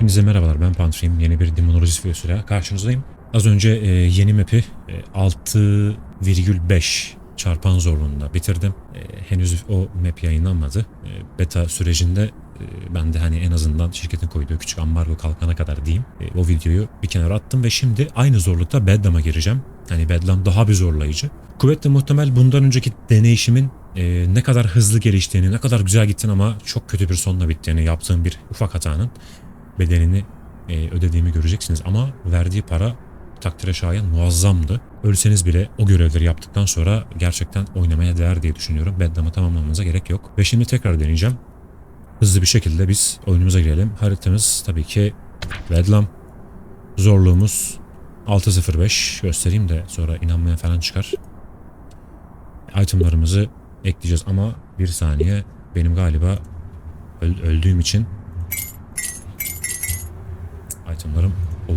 Hepinize merhabalar ben Pantrim. Yeni bir Demonologist videosuyla karşınızdayım. Az önce e, yeni map'i e, 6,5 çarpan zorluğunda bitirdim. E, henüz o map yayınlanmadı. E, beta sürecinde e, ben de hani en azından şirketin koyduğu küçük ambargo kalkana kadar diyeyim. E, o videoyu bir kenara attım ve şimdi aynı zorlukta Bedlam'a gireceğim. Hani Bedlam daha bir zorlayıcı. Kuvvetle muhtemel bundan önceki deneyişimin e, ne kadar hızlı geliştiğini, ne kadar güzel gittiğini ama çok kötü bir sonla bittiğini yaptığım bir ufak hatanın bedelini e, ödediğimi göreceksiniz. Ama verdiği para takdire şayan muazzamdı. Ölseniz bile o görevleri yaptıktan sonra gerçekten oynamaya değer diye düşünüyorum. Bedlamı tamamlamanıza gerek yok. Ve şimdi tekrar deneyeceğim. Hızlı bir şekilde biz oyunumuza girelim. Haritamız tabii ki Bedlam. Zorluğumuz 6.05 göstereyim de sonra inanmaya falan çıkar. Itemlarımızı ekleyeceğiz ama bir saniye benim galiba öl- öldüğüm için itemlarım Oo.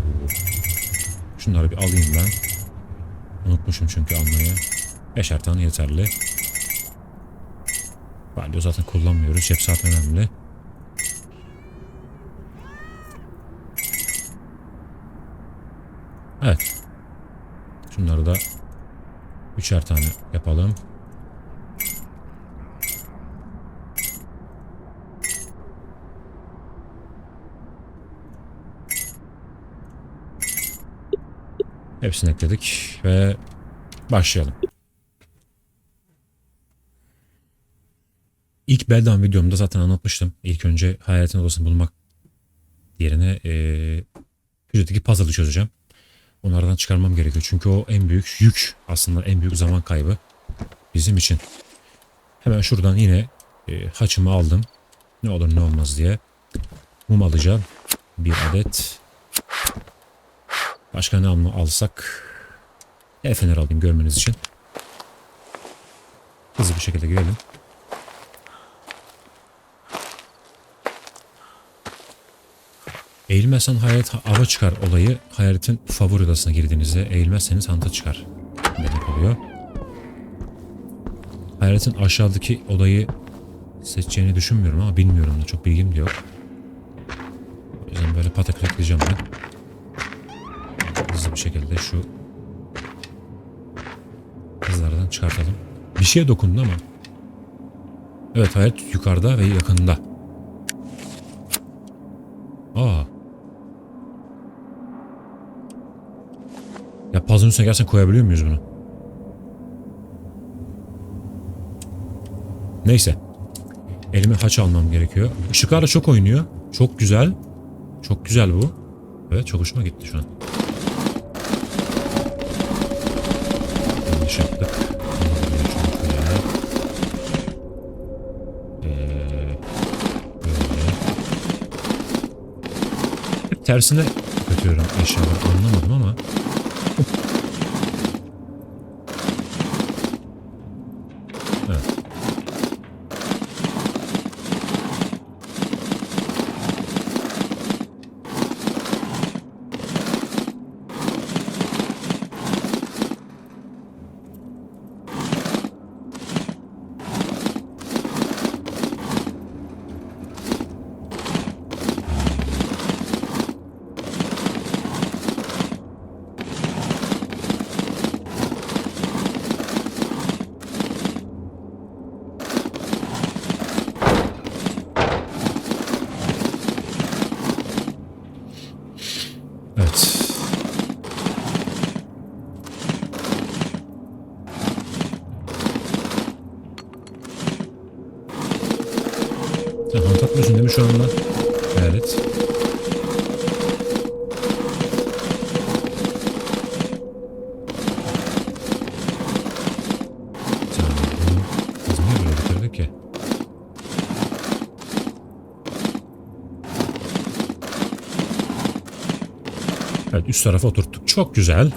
Şunları bir alayım ben. Unutmuşum çünkü almayı. Beşer tane yeterli. Valyo zaten kullanmıyoruz. Cep saat önemli. Evet. Şunları da üçer tane yapalım. Hepsini ekledik ve başlayalım. İlk Beldan videomda zaten anlatmıştım. İlk önce hayaletin odasını bulmak yerine eee hücredeki puzzle'ı çözeceğim. Onlardan çıkarmam gerekiyor. Çünkü o en büyük yük aslında en büyük zaman kaybı bizim için. Hemen şuradan yine e, haçımı aldım. Ne olur ne olmaz diye. Mum alacağım. Bir adet. Başka ne alsak? El fener alayım görmeniz için. Hızlı bir şekilde girelim. Eğilmezsen hayalet ava çıkar olayı hayaletin favori odasına girdiğinizde eğilmezseniz hanta çıkar demek oluyor. Hayaletin aşağıdaki odayı seçeceğini düşünmüyorum ama bilmiyorum da çok bilgim de yok. O yüzden böyle pataklıklayacağım ben. Hızlı bir şekilde şu hızlardan çıkartalım. Bir şeye dokundu ama. Evet hayalet yukarıda ve yakında. Aa. Ya puzzle'ın üstüne gerçekten koyabiliyor muyuz bunu? Neyse. Elime haç almam gerekiyor. Işıklar da çok oynuyor. Çok güzel. Çok güzel bu. Evet çok hoşuma gitti şu an. Yaptık. Ee. Hep tersine kapatıyorum eşyaları anlamadım ama. Evet. Evet. Sen hant atmıyorsun değil mi şu anda? Evet. Evet üst tarafa oturttuk. Çok güzel.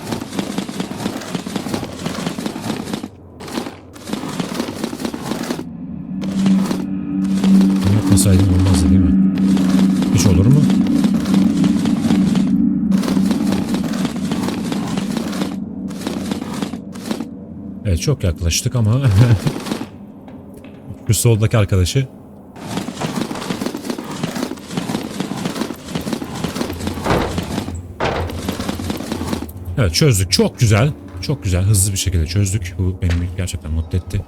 çok yaklaştık ama şu soldaki arkadaşı Evet çözdük. Çok güzel. Çok güzel. Hızlı bir şekilde çözdük. Bu beni gerçekten mutlu etti.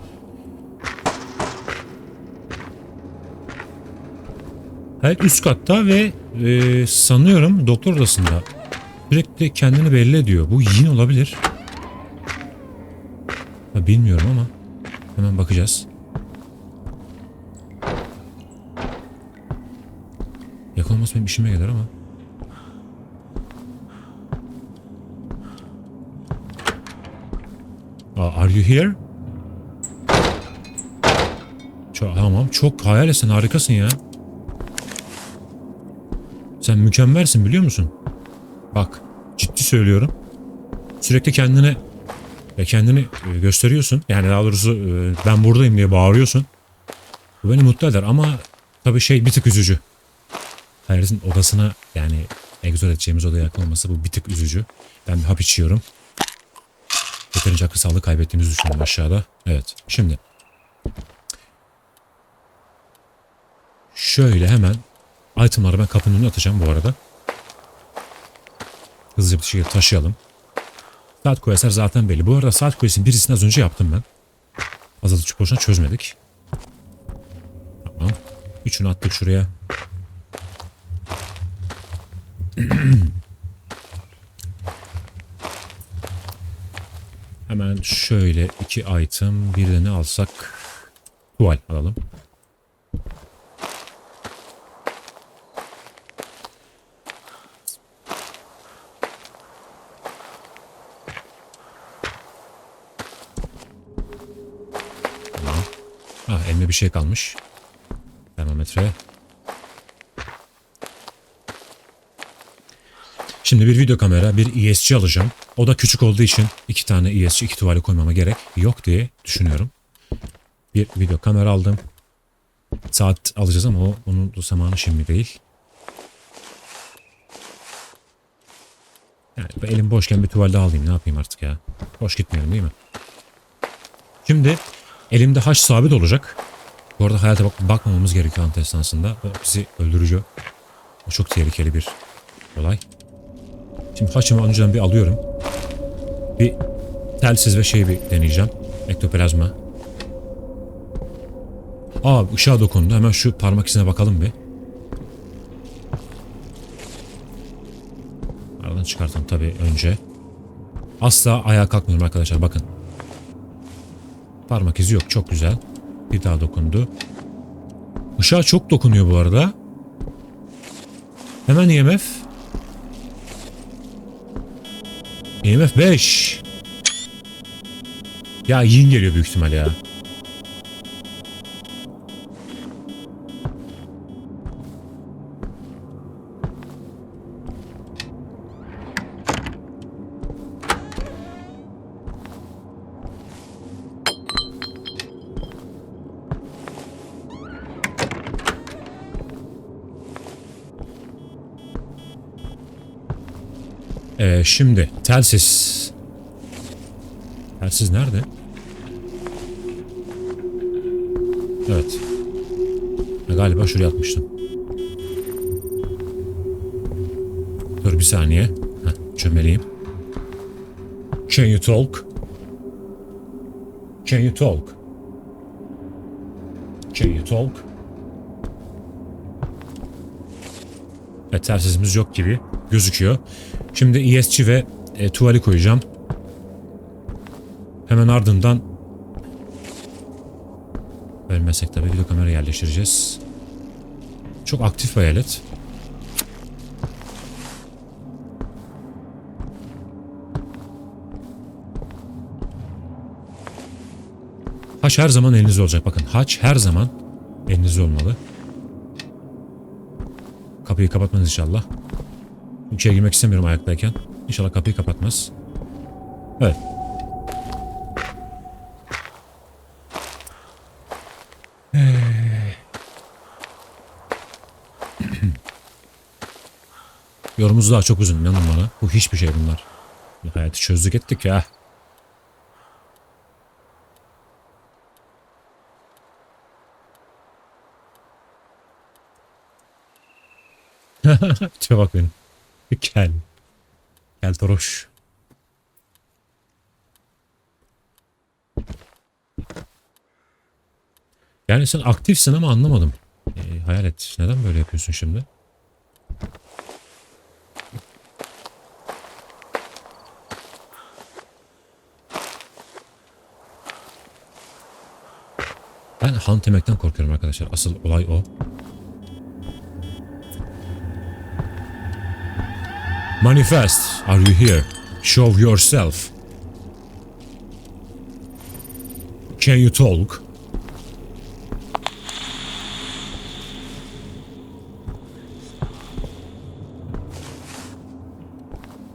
Evet üst katta ve e, sanıyorum doktor odasında sürekli kendini belli ediyor. Bu yin olabilir. Bilmiyorum ama hemen bakacağız. Yakalaması benim işime gelir ama. Aa, Are you here? Çok, tamam çok hayal etsen harikasın ya. Sen mükemmelsin biliyor musun? Bak ciddi söylüyorum. Sürekli kendine ya kendini e, gösteriyorsun. Yani daha doğrusu e, ben buradayım diye bağırıyorsun. Bu beni mutlu eder ama tabii şey bir tık üzücü. Hayatın odasına yani egzoz edeceğimiz odaya yakın olması bu bir tık üzücü. Ben bir hap içiyorum. Yeterince akıl sağlığı kaybettiğimizi düşünüyorum aşağıda. Evet şimdi. Şöyle hemen itemları ben kapının önüne atacağım bu arada. Hızlıca bir şekilde taşıyalım. Saat kulesi zaten belli. Bu arada saat kulesinin birisini az önce yaptım ben. Azaltıcı boşuna çözmedik. Tamam. Üçünü attık şuraya. Hemen şöyle iki item bir de ne alsak tuval alalım. Tamam. Ah elime bir şey kalmış. Termometre. Şimdi bir video kamera, bir ESC alacağım. O da küçük olduğu için iki tane ESC, iki tuvali koymama gerek yok diye düşünüyorum. Bir video kamera aldım. Saat alacağız ama o onun zamanı şimdi değil. Yani elim boşken bir tuval alayım ne yapayım artık ya. Boş gitmiyorum değil mi? Şimdi elimde haç sabit olacak. Bu arada hayata bak bakmamamız gerekiyor ant esnasında. O bizi öldürücü. O çok tehlikeli bir olay. Şimdi haçımı önceden bir alıyorum. Bir telsiz ve şey bir deneyeceğim. Ektoplazma. Aa ışığa dokundu. Hemen şu parmak izine bakalım bir. Aradan çıkartalım tabii önce. Asla ayağa kalkmıyorum arkadaşlar bakın. Parmak izi yok çok güzel. Bir daha dokundu. Işığa çok dokunuyor bu arada. Hemen IMF. IMF 5. Ya yin geliyor büyük ihtimal ya. Şimdi telsiz. Telsiz nerede? Evet. Galiba şuraya atmıştım. Dur bir saniye. Heh, çömeleyim. Can you talk? Can you talk? Can you talk? Evet telsizimiz yok gibi gözüküyor. Şimdi ESC ve e, tuvali koyacağım. Hemen ardından Ölmesek tabii video kamera yerleştireceğiz. Çok aktif bir alet. Haç her zaman elinizde olacak. Bakın haç her zaman elinizde olmalı. Kapıyı kapatmanız inşallah. İçeri girmek istemiyorum ayaktayken. İnşallah kapıyı kapatmaz. Evet. Yorumumuz daha çok uzun inanın bana. Bu hiçbir şey bunlar. Hayatı çözdük ettik ya. Bak benim. Gel. Gel Toroş. Yani sen aktifsin ama anlamadım. E, hayal et. Neden böyle yapıyorsun şimdi? Ben hunt demekten korkuyorum arkadaşlar. Asıl olay o. Manifest. Are you here? Show yourself. Can you talk?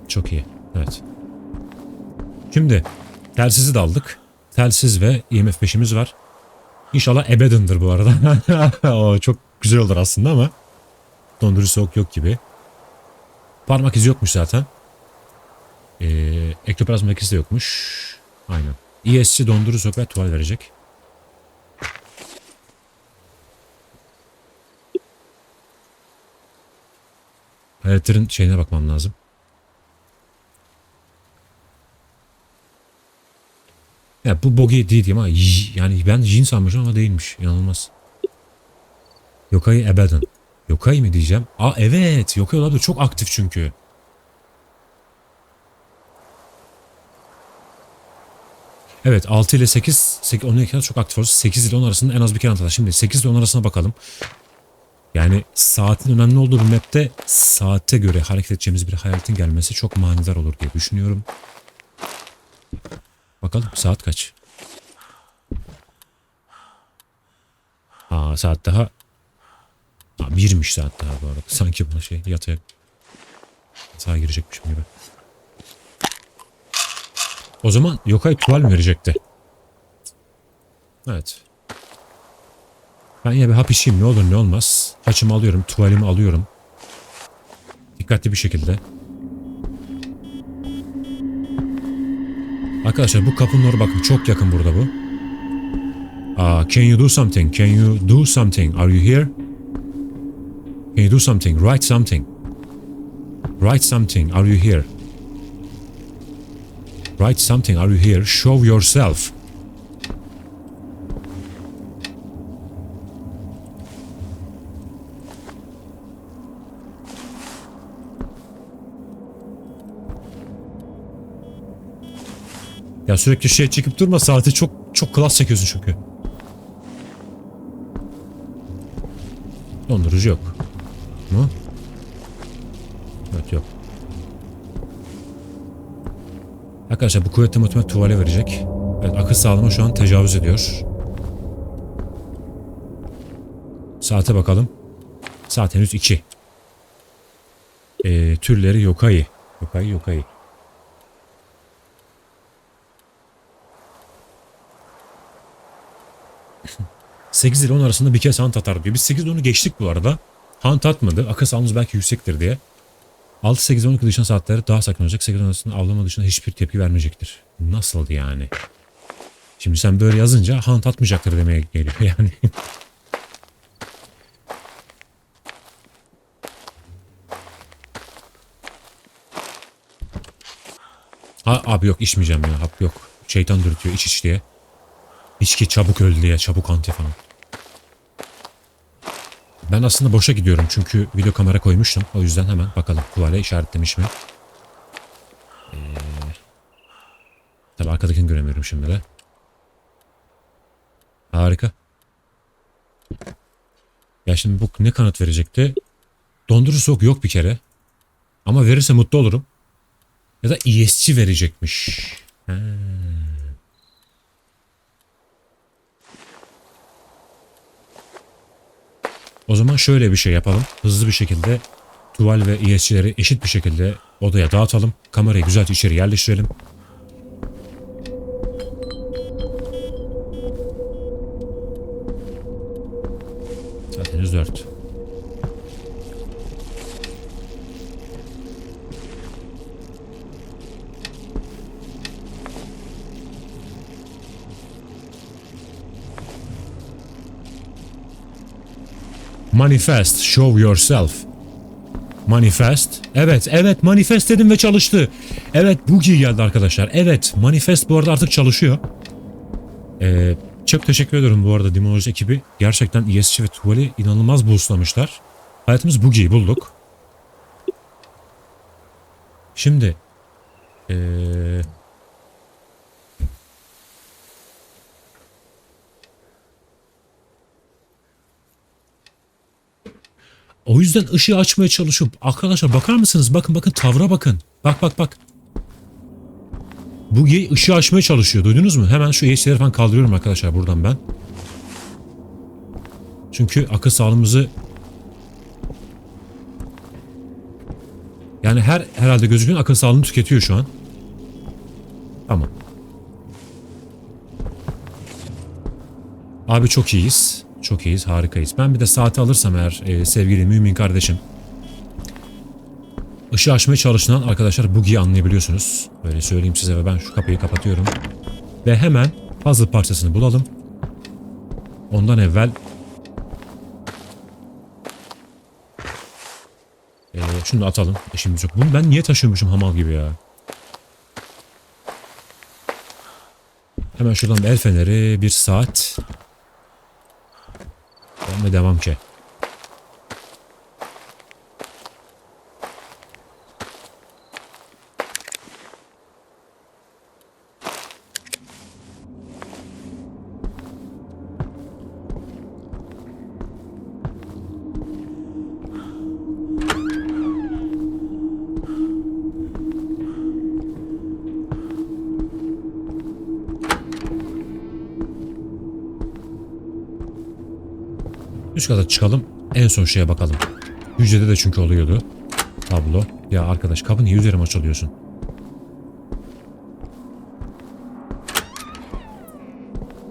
Çok iyi. Evet. Şimdi telsizi de aldık. Telsiz ve IMF 5'imiz var. İnşallah ebedindir bu arada. o çok güzel olur aslında ama dondurucu soğuk yok gibi. Parmak izi yokmuş zaten. Ee, ektoplazma ikisi de yokmuş. Aynen. ESC dondurucu ve tuval verecek. Hayaletlerin şeyine bakmam lazım. Ya bu bogi değil ama yani ben Jin sanmışım ama değilmiş. İnanılmaz. Yokai Abaddon. Yokai mi diyeceğim? Aa evet. Yokai olabilir. Çok aktif çünkü. Evet 6 ile 8, 8 12 kadar çok aktif olursa 8 ile 10 arasında en az bir kere atar. Şimdi 8 ile 10 arasına bakalım. Yani saatin önemli olduğu bir map'te saate göre hareket edeceğimiz bir hayaletin gelmesi çok manidar olur diye düşünüyorum. Bakalım saat kaç? Aa saat daha Aa, birmiş daha bu arada. Sanki buna şey yatağa yatağa girecekmişim gibi. O zaman Yokai tuval mi verecekti? Evet. Ben yine bir hap içeyim ne olur ne olmaz. Haçımı alıyorum, tuvalimi alıyorum. Dikkatli bir şekilde. Arkadaşlar bu kapının oraya bakın çok yakın burada bu. Aa, can you do something? Can you do something? Are you here? Can you do something? Write something. Write something. Are you here? Write something. Are you here? Show yourself. Ya sürekli şey çekip durma saati çok çok klas çekiyorsun çünkü. Dondurucu yok. Mu? Evet yok. Arkadaşlar bu kuvvetli muhtemelen tuvale verecek. Evet akıl sağlığıma şu an tecavüz ediyor. Saate bakalım. Saat henüz 2. Ee, türleri yokai. Yokai yokai. ...8 ile 10 arasında bir kez hunt atar diyor. Biz 8 ile 10'u geçtik bu arada. Hunt atmadı. Akıl sağlığımız belki yüksektir diye. 6, 8, 12 dışında saatleri daha sakin olacak. 8 arasında avlama dışında hiçbir tepki vermeyecektir. Nasıldı yani? Şimdi sen böyle yazınca hunt atmayacaktır demeye geliyor yani. ha, abi yok içmeyeceğim ya. Hap yok. Şeytan dürtüyor iç iç diye. İçki çabuk öldü diye. Çabuk anti falan. Ben aslında boşa gidiyorum çünkü video kamera koymuştum. O yüzden hemen bakalım tuvale işaretlemiş mi? Ee, tabii arkadakini göremiyorum şimdi de. Harika. Ya şimdi bu ne kanıt verecekti? Dondurucu soğuk yok bir kere. Ama verirse mutlu olurum. Ya da ESC verecekmiş. Ha. O zaman şöyle bir şey yapalım. Hızlı bir şekilde tuval ve ESC'leri eşit bir şekilde odaya dağıtalım. Kamerayı güzelce içeri yerleştirelim. Manifest, show yourself. Manifest. Evet, evet manifest dedim ve çalıştı. Evet Boogie geldi arkadaşlar. Evet manifest bu arada artık çalışıyor. Ee, çok teşekkür ediyorum bu arada Dimoloji ekibi. Gerçekten ESC ve Tuvali inanılmaz boostlamışlar. Hayatımız Bugi'yi bulduk. Şimdi eee O yüzden ışığı açmaya çalışıyorum. Arkadaşlar bakar mısınız? Bakın bakın tavra bakın. Bak bak bak. Bu ışığı açmaya çalışıyor. Duydunuz mu? Hemen şu ESC'leri falan kaldırıyorum arkadaşlar buradan ben. Çünkü akıl sağlığımızı yani her herhalde gözükün akıl sağlığını tüketiyor şu an. Tamam. Abi çok iyiyiz. Çok iyiyiz. Harikayız. Ben bir de saati alırsam eğer e, sevgili mümin kardeşim. Işığı açmaya çalışılan arkadaşlar Bugi'yi anlayabiliyorsunuz. Böyle söyleyeyim size ve ben şu kapıyı kapatıyorum. Ve hemen puzzle parçasını bulalım. Ondan evvel Ee, şunu da atalım. İşimiz yok. Bunu ben niye taşıyormuşum hamal gibi ya? Hemen şuradan bir el feneri, bir saat. Ve devam ki. Üst kata çıkalım. En son şeye bakalım. Hücrede de çünkü oluyordu. Tablo. Ya arkadaş kapı niye üzerime açılıyorsun?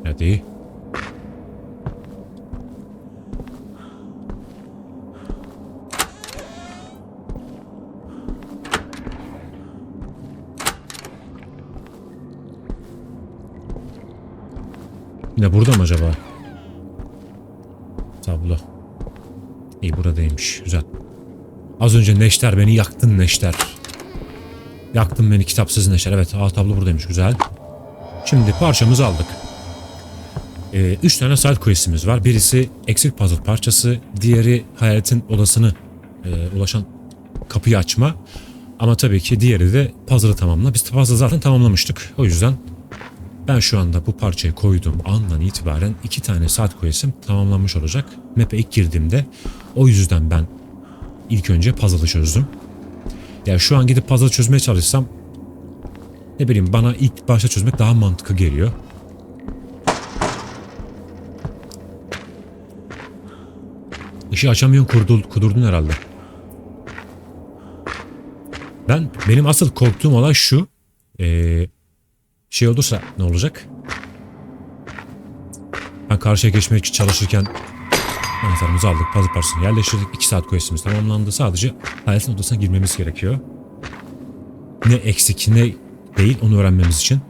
Hadi. Yine burada mı acaba? Tablo. Buradaymış. Güzel. Az önce Neşter beni yaktın Neşter. Yaktın beni kitapsız Neşter. Evet A tablo buradaymış. Güzel. Şimdi parçamızı aldık. Ee, üç tane side quest'imiz var. Birisi eksik puzzle parçası. Diğeri hayaletin odasını e, ulaşan kapıyı açma. Ama tabii ki diğeri de puzzle'ı tamamla. Biz puzzle'ı zaten tamamlamıştık. O yüzden ben şu anda bu parçayı koyduğum andan itibaren iki tane saat quest'im tamamlanmış olacak. Map'e ilk girdiğimde o yüzden ben ilk önce puzzle'ı çözdüm. Yani şu an gidip puzzle çözmeye çalışsam ne bileyim bana ilk başta çözmek daha mantıklı geliyor. Işığı açamıyorsun kurdul, kudurdun herhalde. Ben benim asıl korktuğum olay şu. Ee, şey olursa ne olacak? Ben karşıya geçmek için çalışırken anahtarımızı aldık. Puzzle parçasını yerleştirdik. 2 saat questimiz tamamlandı. Sadece hayatın odasına girmemiz gerekiyor. Ne eksik ne değil onu öğrenmemiz için.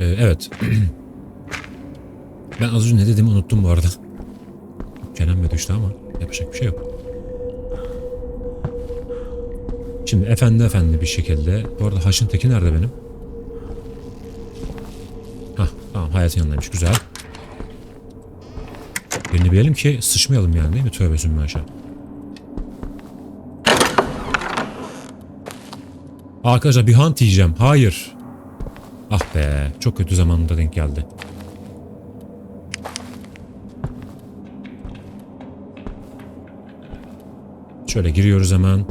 Ee, evet. ben az önce ne dediğimi unuttum bu arada. Çenem düştü ama yapacak bir şey yok. Şimdi efendi efendi bir şekilde. Bu arada haşın teki nerede benim? Hah tamam hayatın yanındaymış güzel. Birini bilelim ki sıçmayalım yani değil mi? Tövbe aşağı. Arkadaşlar bir hunt yiyeceğim. Hayır. Ah be. Çok kötü zamanında denk geldi. Şöyle giriyoruz hemen.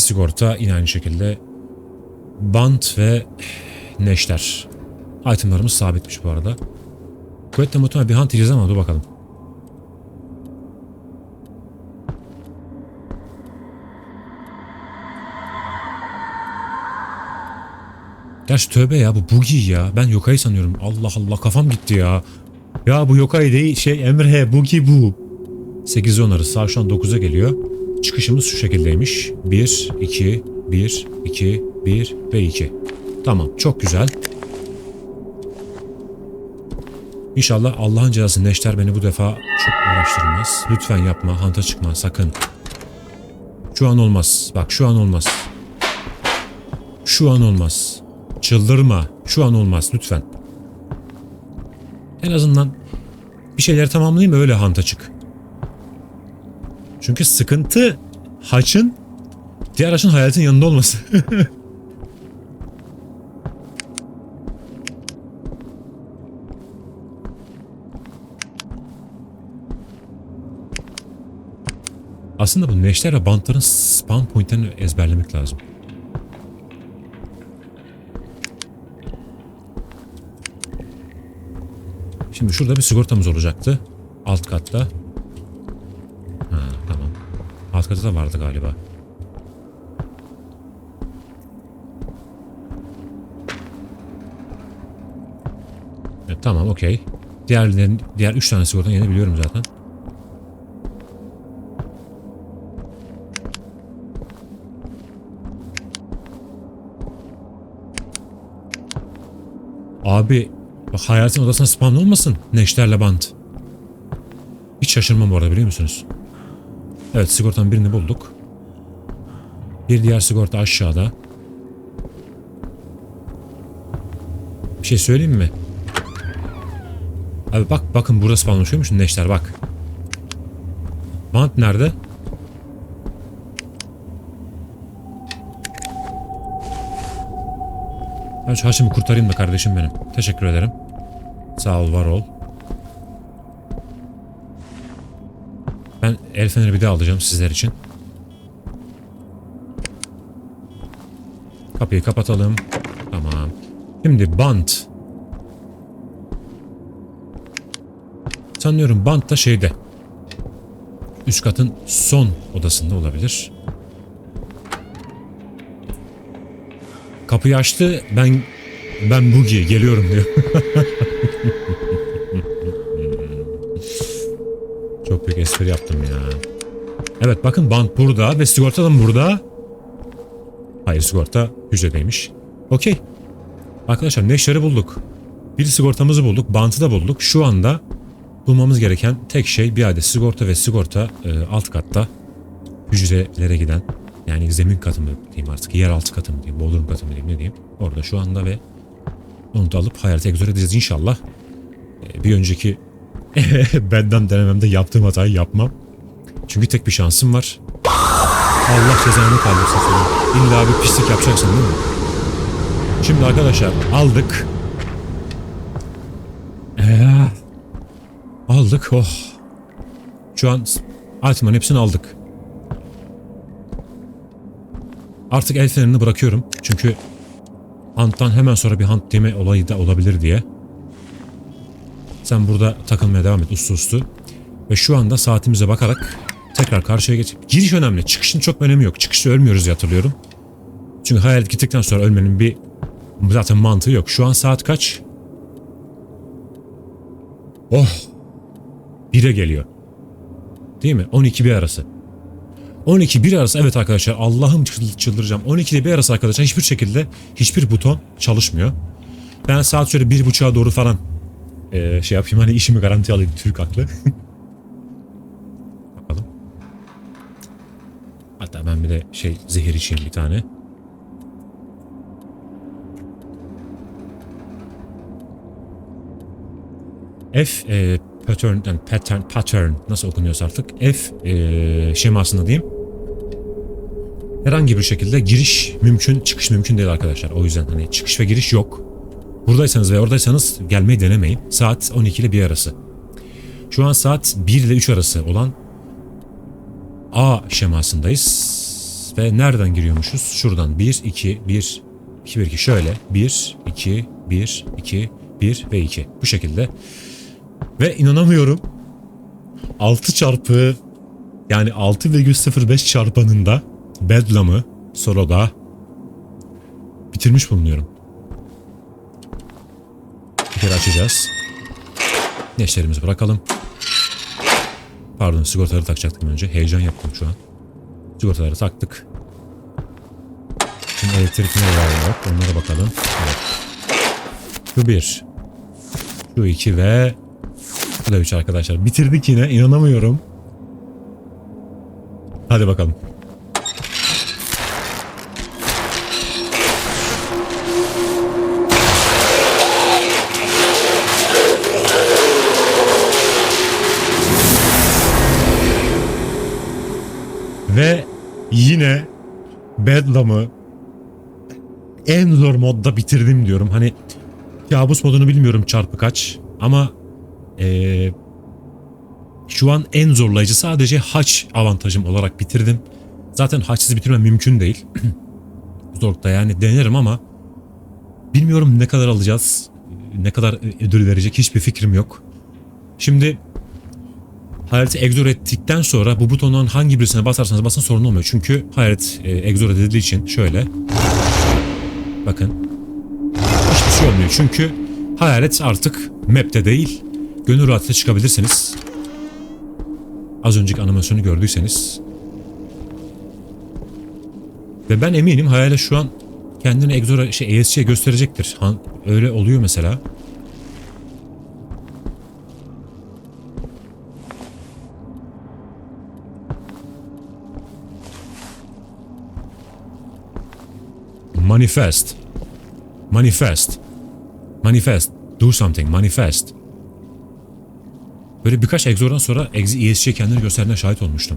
Sigorta yine aynı şekilde. Bant ve neşter. Itemlarımız sabitmiş bu arada. Kuvvetle muhtemelen bir hunt yiyeceğiz ama dur bakalım. Gerçi tövbe ya bu Bugi ya. Ben Yokai sanıyorum. Allah Allah kafam gitti ya. Ya bu Yokai değil şey Emre Bugi bu. 8'e 10 arası. Saat şu an 9'a geliyor. Çıkışımız şu şekildeymiş. 1, 2, 1, 2, 1 ve 2. Tamam çok güzel. İnşallah Allah'ın cezası Neşter beni bu defa çok uğraştırmaz. Lütfen yapma. Hanta çıkma sakın. Şu an olmaz. Bak şu an olmaz. Şu an olmaz. Çıldırma. Şu an olmaz lütfen. En azından bir şeyleri tamamlayayım öyle hanta çık. Çünkü sıkıntı haçın diğer haçın hayatın yanında olması. Aslında bu neşter ve bantların spawn pointlerini ezberlemek lazım. Şimdi şurada bir sigortamız olacaktı. Alt katta. Alt katta da vardı galiba. Evet, tamam okey. Diğerlerin, diğer üç tane sigortanın yerini biliyorum zaten. Abi bak hayatın odasına spam olmasın Neşter'le bant. Hiç şaşırmam bu arada biliyor musunuz? Evet sigortanın birini bulduk. Bir diğer sigorta aşağıda. Bir şey söyleyeyim mi? Abi bak bakın burada spamlaşıyormuş Neşter bak. Bant nerede? Ben şu Haşim'i kurtarayım da kardeşim benim. Teşekkür ederim. Sağ ol, var ol. El feneri bir daha alacağım sizler için. Kapıyı kapatalım. Tamam. Şimdi bant. Sanıyorum bant da şeyde. Üst katın son odasında olabilir. Kapıyı açtı. Ben ben Boogie geliyorum diyor. büyük espri yaptım ya. Evet bakın bant burada ve sigorta da burada? Hayır sigorta hücredeymiş. Okey. Arkadaşlar neşleri bulduk. Bir sigortamızı bulduk. Bantı da bulduk. Şu anda bulmamız gereken tek şey bir adet sigorta ve sigorta e, alt katta hücrelere giden yani zemin katı mı diyeyim artık yer altı katı mı diyeyim bodrum katı mı diyeyim ne diyeyim orada şu anda ve onu da alıp hayata egzore edeceğiz inşallah. E, bir önceki benden denememde yaptığım hatayı yapmam. Çünkü tek bir şansım var. Allah cezanı kaldırsın seni. İlla bir pislik yapacaksın değil mi? Şimdi arkadaşlar aldık. Ee, aldık oh. Şu an Altman hepsini aldık. Artık el fenerini bırakıyorum. Çünkü Hunt'tan hemen sonra bir Hunt deme olayı da olabilir diye. Sen burada takılmaya devam et uslu uslu. Ve şu anda saatimize bakarak tekrar karşıya geç. Giriş önemli. Çıkışın çok önemi yok. Çıkışta ölmüyoruz diye hatırlıyorum. Çünkü hayalet gittikten sonra ölmenin bir zaten mantığı yok. Şu an saat kaç? Oh! 1'e geliyor. Değil mi? 12 bir arası. 12 bir arası evet arkadaşlar Allah'ım çıl- çıldıracağım. 12 ile bir arası arkadaşlar hiçbir şekilde hiçbir buton çalışmıyor. Ben saat şöyle bir buçuğa doğru falan eee, şey yapayım hani işimi garanti alayım Türk aklı. Bakalım. Hatta ben bir de şey zehir içeyim bir tane. F e, pattern, yani pattern, pattern nasıl okunuyorsa artık F e, şemasında diyeyim. Herhangi bir şekilde giriş mümkün, çıkış mümkün değil arkadaşlar. O yüzden hani çıkış ve giriş yok. Buradaysanız ve oradaysanız gelmeyi denemeyin. Saat 12 ile 1 arası. Şu an saat 1 ile 3 arası olan A şemasındayız. Ve nereden giriyormuşuz? Şuradan 1, 2, 1, 2, 1, 2 şöyle. 1, 2, 1, 2, 1 ve 2. Bu şekilde. Ve inanamıyorum. 6 çarpı yani 6,05 çarpanında Bedlam'ı soloda bitirmiş bulunuyorum. Kere açacağız. Neşterimizi bırakalım. Pardon sigortaları takacaktım önce. Heyecan yaptım şu an. Sigortaları taktık. Şimdi elektrik ne var yok. Onlara bakalım. Evet. Şu bir. Şu iki ve Dracula 3 arkadaşlar. Bitirdik yine inanamıyorum. Hadi bakalım. Yine Bedlam'ı en zor modda bitirdim diyorum. Hani kabus modunu bilmiyorum çarpı kaç ama eee, şu an en zorlayıcı sadece haç avantajım olarak bitirdim. Zaten haçsız bitirmem mümkün değil. Zorlukta yani denerim ama bilmiyorum ne kadar alacağız, ne kadar ödül verecek hiçbir fikrim yok. Şimdi Hayaleti egzor ettikten sonra bu butondan hangi birisine basarsanız basın sorun olmuyor. Çünkü hayalet e, egzor edildiği için şöyle. Bakın. Hiçbir şey olmuyor. Çünkü hayalet artık map'te değil. Gönül rahatlıkla çıkabilirsiniz. Az önceki animasyonu gördüyseniz. Ve ben eminim hayalet şu an kendini egzora şey ESC'ye gösterecektir. Han, öyle oluyor mesela. Manifest. Manifest. Manifest. Do something. Manifest. Böyle birkaç egzordan sonra Exi ESC kendini gösterdiğine şahit olmuştum.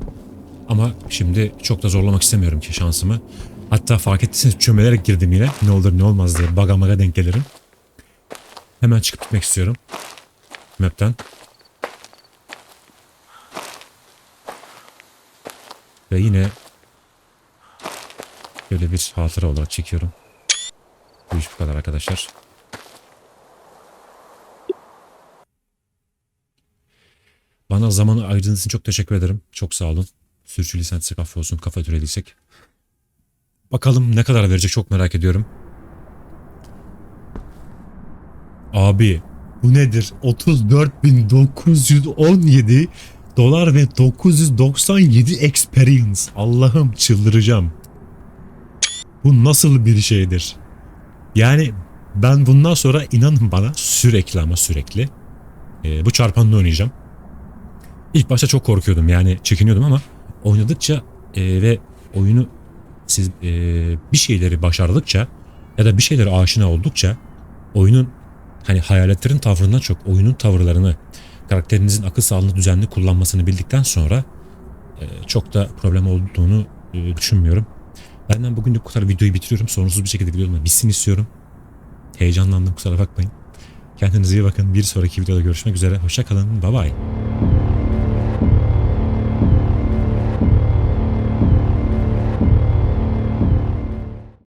Ama şimdi çok da zorlamak istemiyorum ki şansımı. Hatta fark ettiyseniz çömelerek girdim yine. Ne olur ne olmaz diye baga maga denk gelirim. Hemen çıkıp gitmek istiyorum. Map'ten. Ve yine Böyle bir hatıra olarak çekiyorum. Bu iş bu kadar arkadaşlar. Bana zamanı ayırdığınız için çok teşekkür ederim. Çok sağ olun. Sürçülisan size kafa olsun. Kafa türediysek. Bakalım ne kadar verecek çok merak ediyorum. Abi bu nedir? 34.917 dolar ve 997 experience. Allah'ım çıldıracağım. Bu nasıl bir şeydir? Yani ben bundan sonra inanın bana sürekli ama sürekli e, bu çarpanla oynayacağım. İlk başta çok korkuyordum yani çekiniyordum ama oynadıkça e, ve oyunu siz e, bir şeyleri başardıkça ya da bir şeylere aşina oldukça oyunun hani hayaletlerin tavrından çok oyunun tavırlarını karakterinizin akıl sağlığını düzenli kullanmasını bildikten sonra e, çok da problem olduğunu e, düşünmüyorum. Benden bugünlük bu kadar videoyu bitiriyorum. Sorunsuz bir şekilde videolarım bitsin istiyorum. Heyecanlandım kusura bakmayın. Kendinize iyi bakın. Bir sonraki videoda görüşmek üzere. Hoşçakalın. Bye bye.